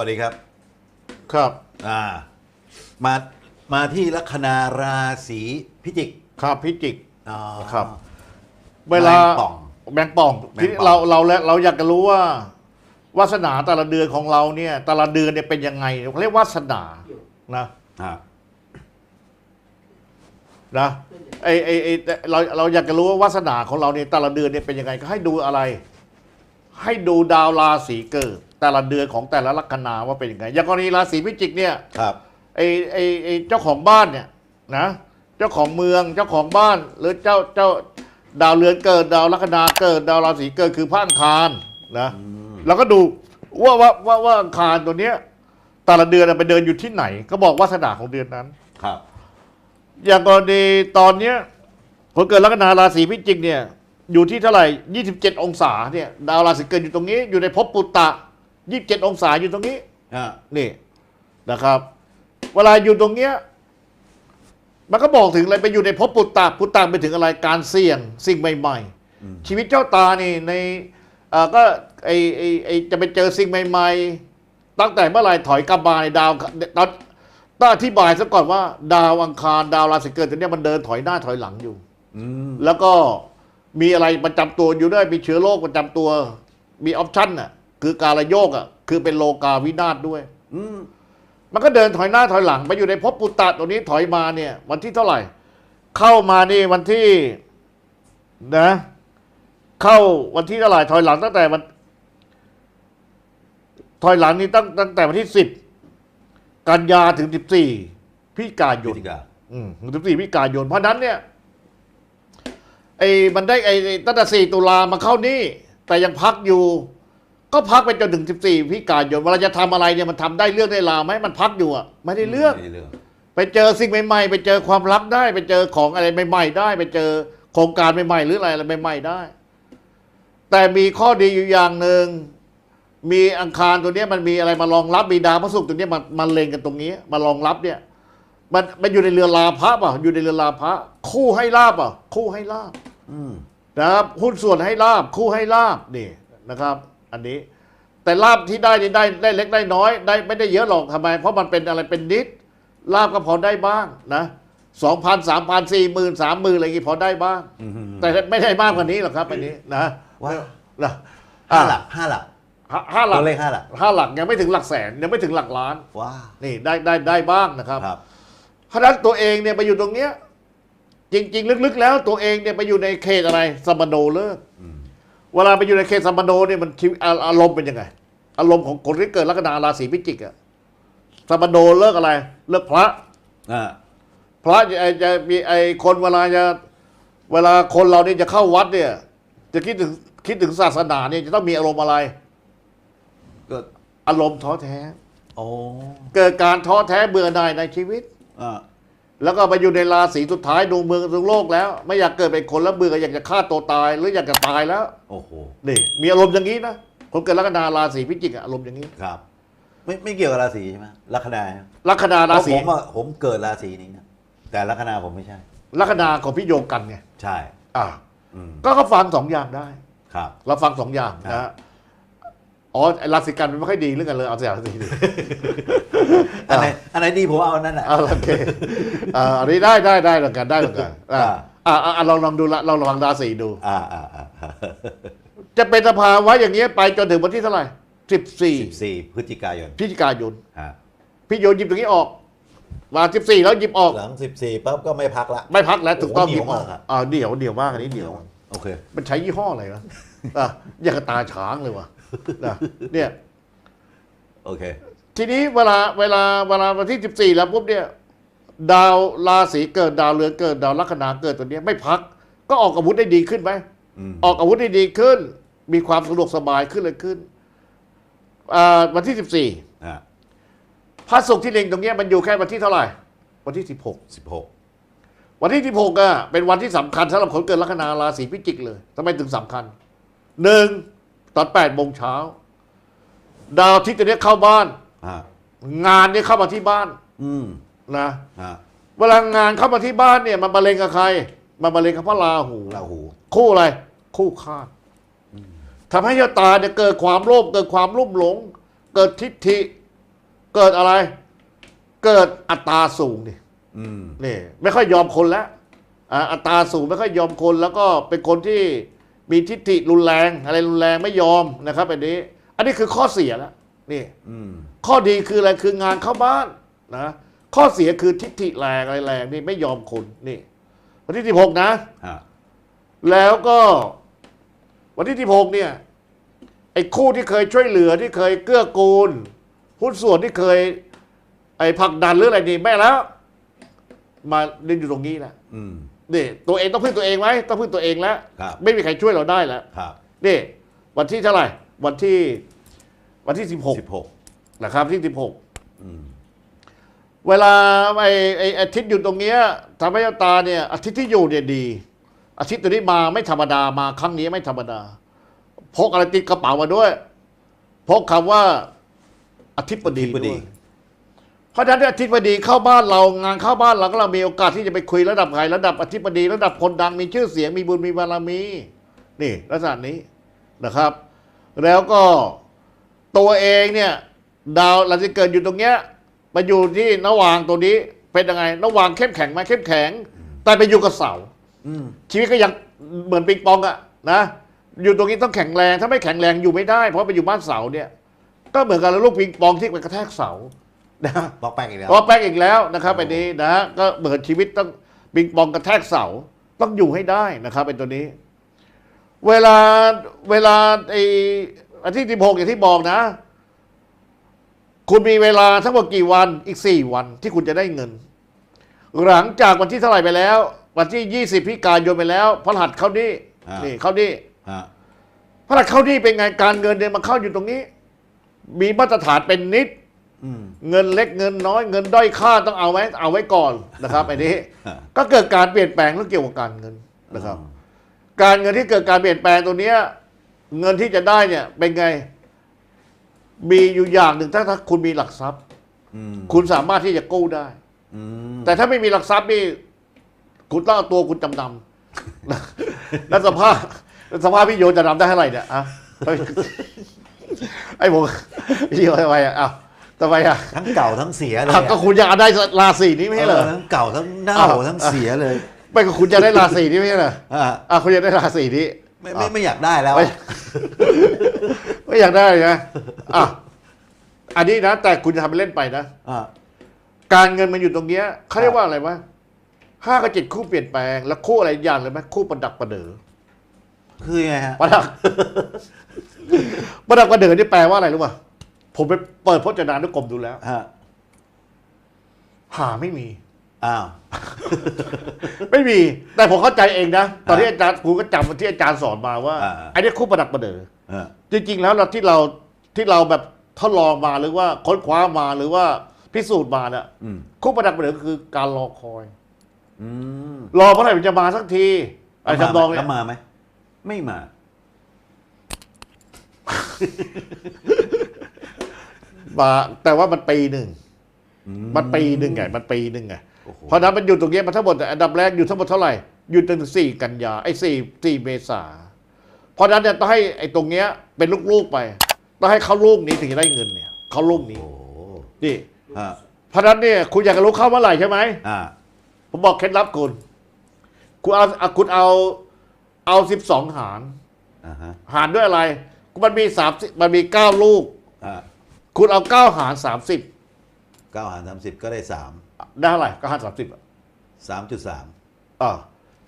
วัสดีครับ ครับอ่ามามาที่ลัคนาราศีพิจิกครับพิจิกอ๋อครับ เวลาแมงป่องแมงป่องแมงป่อง ทีนี้เราเราแล้วเราอยากจะรู้ว่าวาสนาแต่ละเดือนของเราเนี่ยแต่ละเดือนเนี่ยเป็นยังไงเขาเรียกวาสนานะอ่านะไอไอไอเราเราอยากจะรู้ว่าวาสนาของเราเนี่ยแต่ละเดือนเนี่ยเป็นยังไงก็ให้ดูอะไร ให้ดูดาวราศีเกิด แต่ละเดือนของแต่ละลัคนาว่าเป็นยังไงอย่างกรณีราศีพิจิกเนี่ยครับ ไอไอไอเจ้าของบ้านเนี่ยนะเจ้าของเมืองเจ้าของบ้าน หรือเจ้าเจ้าดาวเรือนเกิดดาวลัคนาเกิดดาวราศีเกิดคือพระอังคารนะเราก็ดูว่าว่าว่าว่าอังคารตัวเนี้ยแต่ละเดือนน่ะไปเดินอยู่ที่ไหน ก็บอกวาสนาของเดือนนั้นครับ อย่างกรณีตอนเนี้ยคนเกิดลัคนาราศีพิจิกเนี่ยอยู่ที่เท่าไหร่ 27 องศาเนี่ยดาวราศีเกิดอยู่ตรงนี้อยู่ในภพปุตตะ 27องศาอยู่ตรงนี้อ่านี่นะครับ เวลาอยู่ตรงเนี้ยมันก็บอกถึงอะไรไปอยู่ในภพปุตตะปุตตะไปถึงอะไรการเสี่ยงสิ่งใหม่ ๆ ชีวิตเจ้าตานี่ในเอ่อก็ไอไอไอจะไปเจอสิ่งใหม่ ๆ ตั้งแต่เมื่อไหร่ถอยกลับมาในดาวตอนต้องอธิบายซะก่อนว่า ดาวอังคารดาวราศีเกิดตัวเนี้ยมันเดินถอยหน้าถอยหลังอยู่อืมแล้วก็มีอะไรประจำตัวอยู่ด้วยมีเชื้อโรคประจำตัวมีออปชั่นอะ คือการระโยกอะ คือเป็นโลกาวินาศด้วย อืมมันก็เดินถอยหน้าถอยหลังไปอยู่ในภพปุตตะตัวนี้ถอยมาเนี่ย วันที่เท่าไหร่ เข้ามานี่วันที่นะ เข้าวันที่เท่าไหร่ถอยหลังตั้งแต่วัน ถอยหลังนี่ตั้งตั้งแต่วันที่สิบกันยาถึงสิบสี่พิกายพินจิกาอืมถึงสิบสี่พิกายนเพราะฉะนั้นเนี่ยไอ้มันได้ไอ้ไอ้ตั้งแต่สี่ตุลามาเข้านี่ แต่ยังพักอยู่ ก็พักไปจนถึงสิบสี่พิกายนเวลาจะทำอะไรเนี่ยมันทำได้เรื่องได้ราวไหมมันพักอยู่อะไม่ได้เรื่อง ไม่ได้เรื่อง ไปเจอสิ่งใหม่ๆ ไปเจอความรักได้ ไปเจอของอะไรใหม่ๆได้ ไปเจอโครงการใหม่ๆ หรืออะไรอะไรใหม่ๆได้ แต่มีข้อดีอยู่อย่างหนึ่งมีอังคารตัวเนี้ยมันมีอะไรมารองรับมีดาวพระศุกร์ตัวเนี้ยมันมันเล็งกันตรงนี้มารองรับเนี่ย มันมันอยู่ในเรือลาภะป่ะอยู่ในเรือลาภะคู่ให้ลาบอะคู่ให้ลาบ อืม นะครับหุ้นส่วนให้ลาบคู่ให้ลาบนี่นะครับ อันนี้ แต่ลาบที่ได้นี่ได้ได้เล็กได้น้อย ได้ไม่ได้เยอะหรอกทำไม เพราะมันเป็นอะไรเป็นนิดลาบก็พอได้บ้างนะสองพันสามพันสี่หมื่นสามหมื่นอะไรอย่างงี้พอได้บ้างอืมแต่ไม่ได้มากกว่านี้หรอกครับอันนี้นะว้าวนะห้าหลักห้าหลักห้าห้าหลักตัวเลขห้าหลักห้าหลักยังไม่ถึงหลักแสนยังไม่ถึงหลักล้านว้าวนี่ได้ได้ได้บ้างนะครับครับเพราะฉะนั้นตัวเองเนี่ยไปอยู่ตรงเนี้ยจริง ๆ ลึกๆ แล้วตัวเองเนี่ยไปอยู่ในเขตอะไรสมโนเลิกอืม เวลาไปอยู่ในเขตสมโนเนี่ยมันชีวิตอาอารมณ์เป็นยังไง อารมณ์ของคนที่เกิดลัคนาราศีพิจิกอะสมโนเลิกอะไร เลิกพระอ่าพระจะจะมีไอคนเวลาจะเวลาคนเราเนี่ยจะเข้าวัดเนี่ย จะคิดถึงคิดถึงศาสนาเนี่ยจะต้องมีอารมณ์อะไรก็อารมณ์ท้อแท้ โอ้ เกิดการท้อแท้เบื่อหน่ายในชีวิต อ่า แล้วก็ไปอยู่ในราศีสุดท้ายดวงเมืองดวงโลกแล้ว ไม่อยากเกิดเป็นคนแล้วเบื่ออยากจะฆ่าตัวตายหรืออยากจะตายแล้วโอ้โหนี่มีอารมณ์อย่างนี้นะคนเกิดลัคนาราศีพิจิกอะอารมณ์อย่างนี้ครับ ไม่ไม่เกี่ยวกับราศีใช่ไหมลัคนาลัคนาราศีเพะผมอะผมเกิดราศีนี้นะแต่ลัคนาผมไม่ใช่ ลัคนาของพี่โยงกันไงใช่ อ่าอืมก็เขาฟังสองอย่างได้ ครับ เราฟังสองอย่างครันะบฮะ อ๋อไอ้ราศีกันมันไม่ค่อยดีเรื่องกันเลยเอาเสียราศีดีอันไหนอันไหนดีผมเอาอันนั้นอะอ่าโอเคอ่าอันนี้ได้ได้ได้เหมือนกันได้เหมือนกันอ่าอ่าอ่าอ่าลองลองดูละลองลองราศีดูอ่าอ่าอ่าจะเป็นสภาวะอย่างเงี้ยไปจนถึงวันที่เท่าไหร่สิบสี่สิบสี่พฤศจิกายนพฤศจิกายนฮะพี่โยนหยิบตรงนี้ออกมาสิบสี่แล้วหยิบออกหลังสิบสี่ปั๊บก็ไม่พักละไม่พักแล้วถูกต้องโอ้หโหยิบออกเหนียวมากอะอ่าเดี่ยวเดี่ยวมากอันนี้เดี่ยวโอเค มันใช้ยี่ห้ออะไรวะอะอย่างกับตาช้างเลยวะ นะเนี่ย โอเค ทีนี้เวลาเวลาเวลาวันที่สิบสี่แล้วปุ๊บเนี่ย ดาวราศีเกิดดาวเรือนเกิดดาวลัคนาเกิดตัวเนี้ยไม่พัก ก็ออกอาวุธได้ดีขึ้นไหมอืม ออกอาวุธได้ดีขึ้น มีความสะดวกสบายขึ้นเลยขึ้นอ่าวันที่สิบสี่อ่าพระศุกร์ที่เล็งตรงเนี้ยมันอยู่แค่วันที่เท่าไหร่ วันที่สิบหกสิบหกวันที่สิบหกอะเป็นวันที่สำคัญสำหรับคนเกิดลัคนาราศีพิจิกเลยทำไมถึงสำคัญหนึ่ง ตอนแปดโมงเช้าดาวอาทิตย์ตัวเนี้ยเข้าบ้านอ่างานเนี่ยเข้ามาที่บ้านอืมนะฮะเวลางานเข้ามาที่บ้านเนี่ย มันบรรเลงกับใคร มันบรรเลงกับพระราหู ราหู คู่อะไร คู่คาดทำให้ชะตาเนี่ยเกิดความโลภเกิดความรุ่มหลง เกิดทิฏฐิ เกิดอะไร เกิดอัตราสูงนี่อืม นี่ไม่ค่อยยอมคนแล้วอ่าอัตราสูงไม่ค่อยยอมคนแล้วก็เป็นคนที่ มีทิฏฐิรุนแรงอะไรรุนแรงไม่ยอมนะครับอันนี้ อันนี้คือข้อเสียแล้วนี่อืมข้อดีคืออะไรคืองานเข้าบ้านนะข้อเสียคือทิฏฐิแรงอะไรแรงนี่ไม่ยอมคนนี่ วันที่สิบหกนะฮะแล้วก็ วันที่สิบหกเนี่ยไอ้คู่ที่เคยช่วยเหลือที่เคยเกื้อกูลหุ้นส่วนที่เคย ไอ้ผลักดันหรืออะไรนี่ไม่แล้ว มาเล่นอยู่ตรงนี้แหละอืม นี่ตัวเองต้องพึ่งตัวเองไหมต้องพึ่งตัวเองแล้ว ครับ ไม่มีใครช่วยเราได้แล้วครับนี่วันที่เท่าไหร่ วันที่วันที่สิบหกสิบหกนะครับที่สิบหกอืมเวลาไอ้ไอ้อาทิตย์อยู่ตรงเนี้ยทำให้ตาเนี่ยอาทิตย์ที่อยู่เนี่ยดี อาทิตย์ตัวนี้มาไม่ธรรมดามาครั้งนี้ไม่ธรรมดาพกอะไรติดกระเป๋ามาด้วยพกคำว่าอาทิตย์บดีอธิบดีด้วย เพราะฉะนั้นอาทิตย์บดีเข้าบ้านเรางานเข้าบ้านเราก็เรามีโอกาสที่จะไปคุยระดับไหนระดับอธิบดีระดับคนดังมีชื่อเสียงมีบุญมีบารมี นี่ลักษณะนี้นะครับ แล้วก็ตัวเองเนี่ย ดาวหลังจากเกิดอยู่ตรงเนี้ยมาอยู่ที่นวางตัวนี้เป็นยังไงนวางเข้มแข็งไหมเข้มแข็ง แต่ไปอยู่กับเสาชีวิตก็ยังเหมือนปิงปองอะนะอยู่ตรงนี้ต้องแข็งแรง ถ้าไม่แข็งแรงอยู่ไม่ได้ เพราะไปอยู่บ้านเสาเนี่ย ก็เหมือนกับลูกปิงปองที่ไปกระแทกเสา นะปอกแป้งอีกแล้ว ก็แป๊กอีกแล้วนะครับอันนี้นะก็เหมือนชีวิตต้องปิงปองกระแทกเสาต้องอยู่ให้ได้นะครับเป็นตัวนี้ เวลาเวลาไอ้อาทิตย์ที่หกอย่างที่บอกนะ คุณมีเวลาทั้งหมดกี่วันอีกสี่วันที่คุณจะได้เงิน หลังจากวันที่เท่าไหร่ไปแล้ว วันที่ยี่สิบพิการยนไปแล้วพระหัสเข้านี่อ่านี่ นี่เข้านี่ฮะพระหัสเข้านี่เป็นไงการเงินเนี่ยมันเข้าอยู่ตรงนี้ มีมาตรฐานเป็นนิดอืม เงินเล็กเงินน้อยเงินด้อยค่าต้องเอาไว้เอาไว้ก่อนนะครับไอ้นี้ฮะก็เกิดการเปลี่ยนแปลงเรื่องเกี่ยวกับการเงินนะครับ การเงินที่เกิดการเปลี่ยนแปลงตัวเนี้ย เงินที่จะได้เนี่ย เป็นไง มีอยู่อย่างหนึ่งถ้าถ้าคุณมีหลักทรัพย์อืมคุณสามารถที่จะกู้ได้อืมแต่ถ้าไม่มีหลักทรัพย์นี่คุณต้องเอาตัวคุณจำนำแล้วสภาพแล้วสภาพพี่โยจะนำได้เท่าไหร่เนี่ยอะเฮ้ยไอ้ผมพี่โยทำไมอะอ้าว ทำไมอะทั้งเก่าทั้งเสียเลยอ้าวก็คุณอยากได้ราศีนี้ไม่ใช่เหรอเออทั้งเก่าทั้งเน่าอ้าวทั้งเสียเลยไม่ก็คุณจะได้ราศีนี้ไม่ใช่เหรออ่าอะคุณจะได้ราศีนี้ไม่ไม่ไม่อยากได้แล้ว ไม่ไม่อยากได้นะอะอันนี้นะ แต่คุณจะทำเป็นเล่นไปนะอ่าการเงินมันอยู่ตรงเนี้ยเขาเรียกว่าอะไรวะห้ากับเจ็ดคู่เปลี่ยนแปลง แล้วคู่อะไรอย่างเลยไหมคู่ประดักประเดิอคือไงฮะประดักประดักประเดิอนี่แปลว่าอะไรรู้ป่ะ ผมไปเปิดพจนานุกรมดูแล้ว ฮะหาไม่มี อ้าว ไม่มี แต่ผมเข้าใจเองนะ ตอนที่อาจารย์ครูก็จำที่อาจารย์สอนมาว่าอ่า ไอ้นี่คู่ประดักประเดิอเออจริง ๆ แล้วเราที่เราที่เราแบบทดลองมาหรือว่าค้นคว้ามาหรือว่าพิสูจน์มาเนี่ยอืมคู่ประดักประเดิอคือการรอคอย อืมรอเมื่อไหร่มันจะมาสักทีไอ้ทำนองเนี่แล้ยวมาไหมไม่มา มาแต่ว่ามันปีหนึ่งอืมันปีหนึ่งไงมันปีหนึ่งไงโอ้โหเพราะฉะนั้นมันอยู่ตรงเนี้ยมันทั้งหมดอันดับแรกอยู่ทั้งหมดเท่าไหร่อยู่ถึงสี่กันยาไอ้สี่สี่เมษาเพราะฉะนั้นเนี่ยต้องให้ไอ้ตรงเนี้ยเป็นลูกๆไปต้องให้เขาลูกนี้ถึงจะได้เงินเนี่ยเขาลูกนี้โอ้โหนี่ฮะเพราะฉะนั้นเนี่ยคุณอยากจะรู้เข้าเมื่อไหร่ใช่ไหมอ่าผมบอกเคล็ดลับคุณคุณเอาเอาคุณเอาเอาสิบสองหารอ่าฮะหารด้วยอะไร มันมีสามมันมีเก้าลูกอ่า คุณเอาเก้าหารสามสิบเก้าหารสามสิบก็ได้สามได้เท่าไหร่เก้าหารสามสิบสามจุดสามอ่า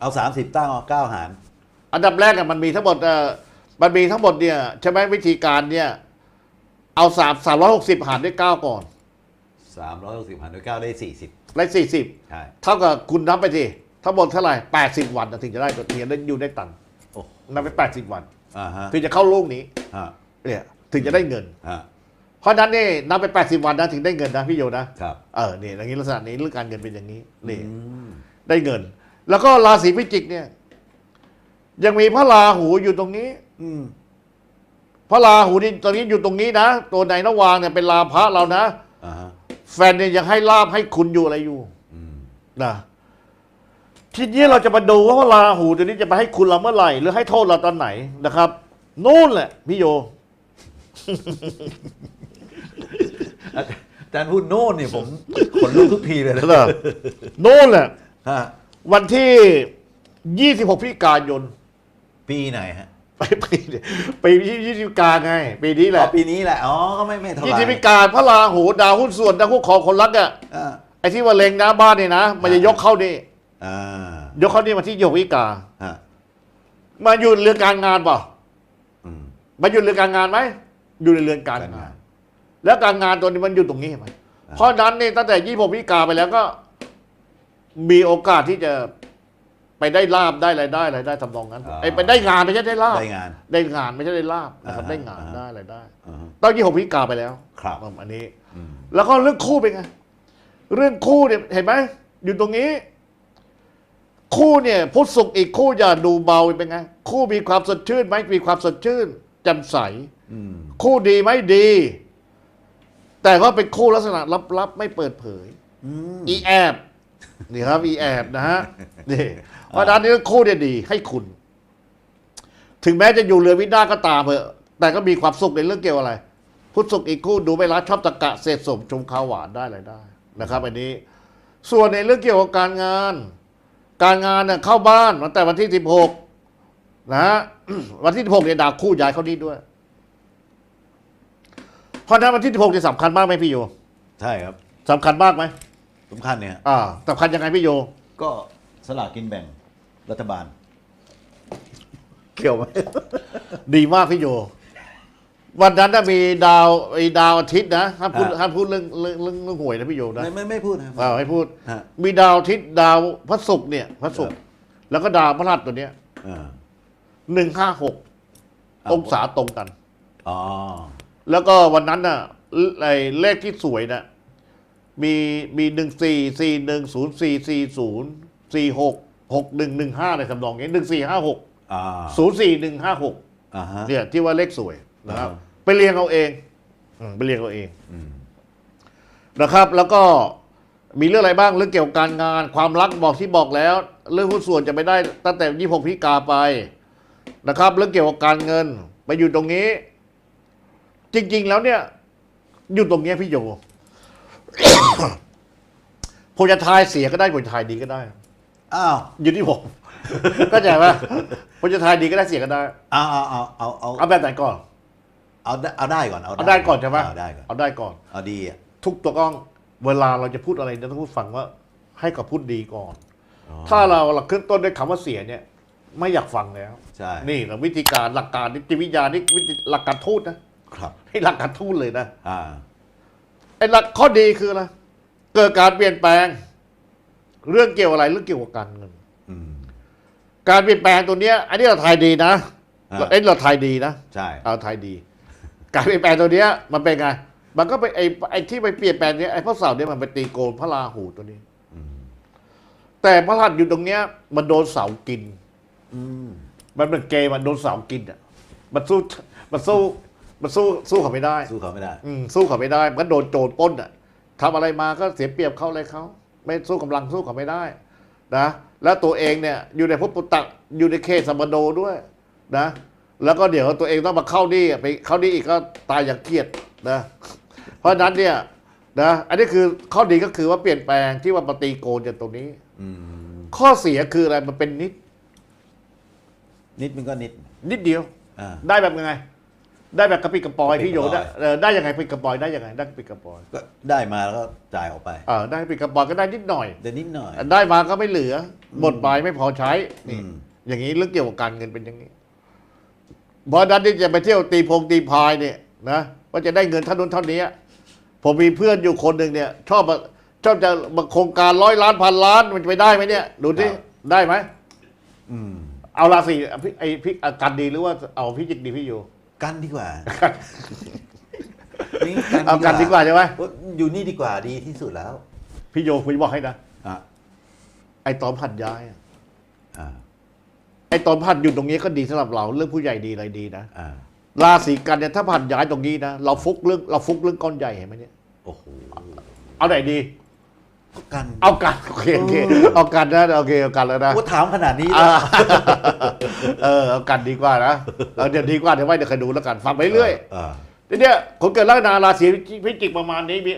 เอาสามสิบตั้งเอาเก้าหาร อันดับแรกอะมันมีทั้งหมดเอ่อมันมีทั้งหมดเนี่ยใช่ไหมวิธีการเนี่ย เอาสามสามร้อยหกสิบหารด้วยเก้าก่อนสามร้อยหกสิบหารด้วยเก้าได้สี่สิบได้สี่สิบใช่เท่ากับคุณนับไปสิทั้งหมดเท่าไหร่แปดสิบวันนะถึงจะได้ตัวเทียนได้อยู่ได้ตังค์โอ้นับไปแปดสิบวันอ่าฮะถึงจะเข้าลูกนี้ฮะเนี่ยถึงจะได้เงินฮะ เพราะฉะนั้นนี่นับไปแปดสิบวันนะถึงได้เงินนะพี่โยนะครับ เออนี่อย่างนี้ลักษณะนี้เรื่องการเงินเป็นอย่างนี้นี่อืมได้เงิน แล้วก็ราศีพิจิกเนี่ย ยังมีพระราหูอยู่ตรงนี้ อืมพระราหูนี่ตอนนี้อยู่ตรงนี้นะตัวไหนนะวางเนี่ยเป็นลาพระเรานะอ่าฮะแฟนเนี่ยยังให้ลาบให้คุณอยู่อะไรอยู่อืมนะทีนี้เราจะมาดูว่าพระราหูตัวนี้จะไปให้คุณเราเมื่อไหร่ หรือให้โทษเราตอนไหนนะครับ นู่นแหละพี่โย อาอาจารย์พูดโน่นเนี่ยผมขนลุกทุกทีเลยนะเหรอโน่นแหละฮะวันที่ 26พฤศจิกายนปีไหนฮะไปปีปียี่สิบกาไงปีนี้แหอ๋ละอปีนี้แหละอ๋อก็ไม่ไม่เท่าไหยี่ร่สิบพฤศจิกาพระราหูดาวหุ้นส่วนดาวคู่ครองคนรักอะอ่าไอ้ที่ว่าเลงหน้าบ้านเนี่ยนะมันจะยกเข้านี่อ่ายกเข้านี่มาที่ยี่สิบพฤศจิกาฮะมาอยู่เรือนการงานเปล่าอืมมาอยู่เรือนการงานไหมอยู่ในเรือนการการงางานน แล้วการงานตัวนี้มันอยู่ตรงนี้เห็นไหมอ่าเพราะฉะนั้นนี่ตั้งแต่ยี่สิบพฤศจิกาไปแล้วก็ มีโอกาสที่จะไปได้ลาบได้รายได้รายได้ทำนองนั้นไอ้ไปได้งานไม่ใช่ได้ลาบได้งาน ได้งานไม่ใช่ได้ลาบนะครับอ่าฮะได้งานอ่าฮะได้รายได้อ่าฮะต้องยี่หกพฤศจิกาไปแล้วครับอันนี้อืมแล้วก็เรื่องคู่เป็นไงเรื่องคู่เนี่ยเห็นไหมอยู่ตรงนี้ คู่เนี่ยพุทธสุขอีกคู่อย่าดูเบาเป็นไงคู่มีความสดชื่นไหมมีความสดชื่นแจ่มใสอืมคู่ดีไหมดี แต่ว่าเป็นคู่ลักษณะลับๆ ไม่เปิดเผยอืมอีแอบนี่ครับอีแอบนะฮะนี่เพราะฉะนั้นนี่คู่เนี่ยดีให้คุณ ถึงแม้จะอยู่เรือวินาศก็ตามเถอะแต่ก็มีความสุขในเรื่องเกี่ยวอะไร พุทธสุขอีกคู่ดูไม่รัดชอบตะกะเศษสมชมข้าวหวานได้อะไรได้นะครับ อันนี้ ส่วนในเรื่องเกี่ยวกับการงาน การงานเนี่ยเข้าบ้านตั้งแต่วันที่สิบหกนะฮะวันที่สิบหกเนี่ยดาวคู่ย้ายเข้านี่ด้วยเพ ราะฉะนั้นวันที่สิบหกเนี่ยสำคัญมากไหมพี่โยใช่ครับสำคัญมากไหมสำคัญเนี่ยอ่าสำคัญยังไงพี่โยก็สลากกินแบ่งรัฐบาล เกี่ยวไหม ดีมากพี่โย วันนั้นน่ะมีดาวไอ้ดาวอาทิตย์นะห้ามพูดอ่า ห้ามพูดเรื่องเรื่องเรื่องเรื่องหวยนะพี่โยนะไม่ไม่ไม่พูดนะครับ อ่าให้พูด ฮะมีดาวอาทิตย์ดาวพระศุกร์เนี่ยพระศุกร์ครับ แล้วก็ดาวพระหัสตัวเนี้ยอ่าหนึ่งห้าหกอ่าองศาตรงกัน อ๋อ แล้วก็วันนั้นน่ะไอ้เลขที่สวยน่ะมีมีหนึ่งสี่สี่หนึ่งศูนย์สี่สี่ศูนย์สี่หกหกหนึ่งหนึ่งห้าในสำนองนี้หนึ่งสี่ห้าหกอ่าศูนย์สี่หนึ่งห้าหกอ่าฮะเนี่ยที่ว่าเลขสวยนะครับอ่าไปเรียงเอาเองอืมไปเรียงเอาเองอืมนะครับ แล้วก็มีเรื่องอะไรบ้างเรื่องเกี่ยวกับการงาน ความรักบอกที่บอกแล้ว เรื่องหุ้นส่วนจะไม่ได้ตั้งแต่ยี่หกพิกาไปนะครับ เรื่องเกี่ยวกับการเงิน ไปอยู่ตรงนี้ จริง ๆ แล้วเนี่ย อยู่ตรงเนี้ยพี่โย ผมจะทายเสียก็ได้ผมจะทายดีก็ได้ อ้าวอยู่ที่ผมก็ใจไหมผมจะทายดีก็ได้เสียก็ได้ เอาเอาเอาเอาเอาเอาแบบไหนก่อน เอาได้เอาได้ก่อน เอาได้ก่อนใช่ไหมเอาได้ก่อนเอาได้ก่อน เอาดีอะทุกตัวกล้อง เวลาเราจะพูดอะไรเนี่ยต้องพูดฟังว่า ให้กับพูดดีก่อนอ๋อถ้าเราหลักขึ้นต้นด้วยคำว่าเสียเนี่ย ไม่อยากฟังแล้ว ใช่ นี่เราวิธีการหลักการนิติวิทยานี่วิธีหลักการทูตนะ ครับให้หลักการทูตเลยนะอ่าไอ้หลักข้อดีคืออะไรเกิดการเปลี่ยนแปลง เรื่องเกี่ยวอะไรเรื่องเกี่ยวกับการเงินอืม การเปลี่ยนแปลงตัวเนี้ยอันนี้เราทายดีนะอ่าเราเอ้ยเราทายดีนะใช่ เอาทายดี การเปลี่ยนแปลงตัวเนี้ย มันเป็นไงมันก็ไปไอ้ไอ้ที่ไปเปลี่ยนแปลงเนี้ยไอ้พระเสาร์เนี่ยมันไปตีโกนพระราหูตัวนี้ อืม แต่พระหัสอยู่ตรงเนี้ย มันโดนเสากิน อืม มันเป็นเกย์มันโดนเสากินอะ มันสู้ มันสู้ มันสู้สู้เขาไม่ได้สู้เขาไม่ได้ อืมสู้เขาไม่ได้ มันก็โดนโจรปล้นอะทำอะไรมาก็เสียเปรียบเขาอะไรเขาไม่สู้กำลังสู้เขาไม่ได้นะแล้วตัวเองเนี่ยอยู่ในภพปุตตะอยู่ในเขตสัมปโดด้วยนะแล้วก็เดี๋ยวตัวเองต้องมาเข้านี่ไปเข้านี่อีกก็ตายอย่างเครียดนะเพราะฉะนั้นเนี่ยนะอันนี้คือข้อดีก็คือว่าเปลี่ยนแปลงที่ว่าปฏิโกนจากตรงนี้อืมข้อเสียคืออะไรมันเป็นนิด นิดมันก็นิด นิดเดียวอ่าได้แบบยังไง ได้แบบกระปิดกระปอยกระปิดพี่โยกระปอยได้เออได้ยังไงปิดกระปอยได้ยังไงได้กระปิดกระปอยก็ได้มาแล้วก็จ่ายออกไปเออได้ปิดกระปอยก็ได้นิดหน่อยเดี๋ยวนิดหน่อย ได้มาก็ไม่เหลือหมดไปไม่พอใช้นี่อืม อย่างนี้เรื่องเกี่ยวกับการเงินเป็นอย่างนี้เพราะฉะนั้นที่จะไปเที่ยวตีพงตีพายเนี่ยนะว่าจะได้เงินเท่านู้นเท่านี้ ผมมีเพื่อนอยู่คนหนึ่งเนี่ย ชอบมาชอบจะมาโครงการร้อยล้านพันล้านมันจะไปได้ไหมเนี่ย ดูที่ได้ไหมอืมเอาราศีอะพี่ไอพี่อะกันดีหรือว่าเอาพี่จิกดีพี่อยู่ กันดีกว่ากันนี่เอากันดีกว่าใช่ไหมเพราะอยู่นี่ดีกว่าดีที่สุดแล้ว พี่โยคุยบอกให้นะอะไอตอนผัดย้ายอะอ่าไอตอนผัดอยู่ตรงนี้ก็ดีสำหรับเราเรื่องผู้ใหญ่ดีอะไรดีนะอ่าราศีกันเนี่ยถ้าผัดย้ายตรงนี้นะเราฟุกเรื่องเราฟุกเรื่องก้อนใหญ่เห็นไหมเนี่ยโอ้โหเอาไหนดี ก็กันเอากันโอเคโอเคเออเอากันนะโอเคเอากันแล้วนะว่าถามขนาดนี้อ่าเออเอากันดีกว่านะเออเดี๋ยวดีกว่าเดี๋ยวไว้เดี๋ยวคอยดูแล้วกันฟังไปเรื่อยอ่าทีเนี้ยคนเกิดลัคนาราศีพิจิกประมาณนี้มี